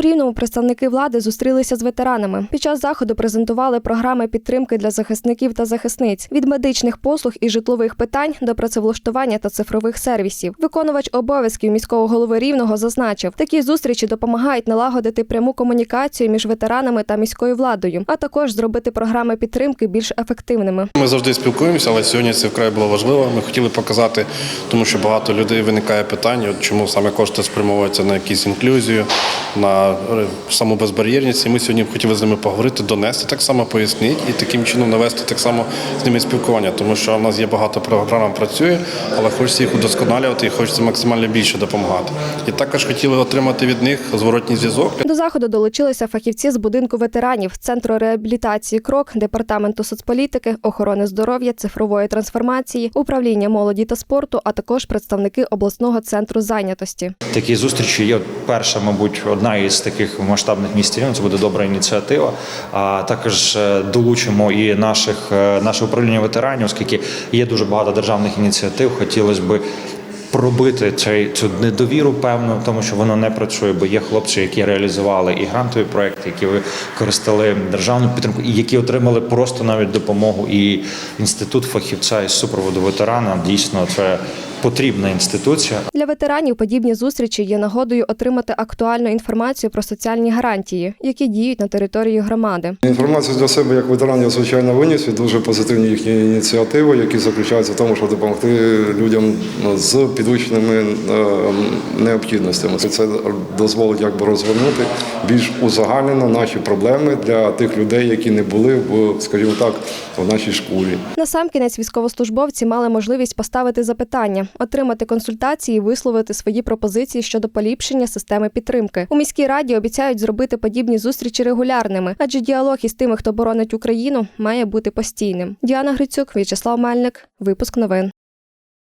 Рівному представники влади зустрілися з ветеранами. Під час заходу презентували програми підтримки для захисників та захисниць від медичних послуг і житлових питань до працевлаштування та цифрових сервісів. Виконувач обов'язків міського голови рівного зазначив, такі зустрічі допомагають налагодити пряму комунікацію між ветеранами та міською владою, а також зробити програми підтримки більш ефективними. Ми завжди спілкуємося, але сьогодні це вкрай було важливо. Ми хотіли показати, тому що багато людей виникає питання, чому саме кошти спрямовуються на якусь інклюзію, на е, саму безбар'єрність. І ми сьогодні хотіли з ними поговорити, донести так само, пояснити і таким чином навести так само з ними спілкування, тому що в нас є багато програм працює, але хочеться їх удосконалювати і хочеться максимально більше допомагати. І також хотіли отримати від них зворотній зв'язок. До заходу долучилися фахівці з будинку ветеранів, центру реабілітації Крок, департаменту соцполітики, охорони здоров'я, цифрової трансформації, управління молоді та спорту, а також представники обласного центру зайнятості. Такі зустрічі є перша, мабуть, одна із таких масштабних району. Це буде добра ініціатива. А також е, долучимо і наших е, наше управління ветеранів, оскільки є дуже багато державних ініціатив. Хотілося б пробити цей цю недовіру, певно, тому що воно не працює, бо є хлопці, які реалізували і грантові проекти, які використали державну підтримку, і які отримали просто навіть допомогу. І інститут фахівця із супроводу ветерана дійсно це потрібна інституція. Для ветеранів подібні зустрічі є нагодою отримати актуальну інформацію про соціальні гарантії, які діють на території громади. Інформацію для себе як ветеран я звичайно виніс і дуже позитивні їхні ініціативи, які заключаються в тому, щоб допомогти людям з підвищеними е, необхідностями. Це дозволить якби розвернути більш узагальнено наші проблеми для тих людей, які не були в, скажімо так, в нашій шкурі. Насамкінець військовослужбовці мали можливість поставити запитання, отримати консультації, і висловити свої пропозиції щодо поліпшення системи підтримки. У міській раді обіцяють зробити подібні зустрічі регулярними, адже діалог із тими, хто боронить Україну, має бути постійним. Діана Грицюк, В'ячеслав Мельник, випуск новин.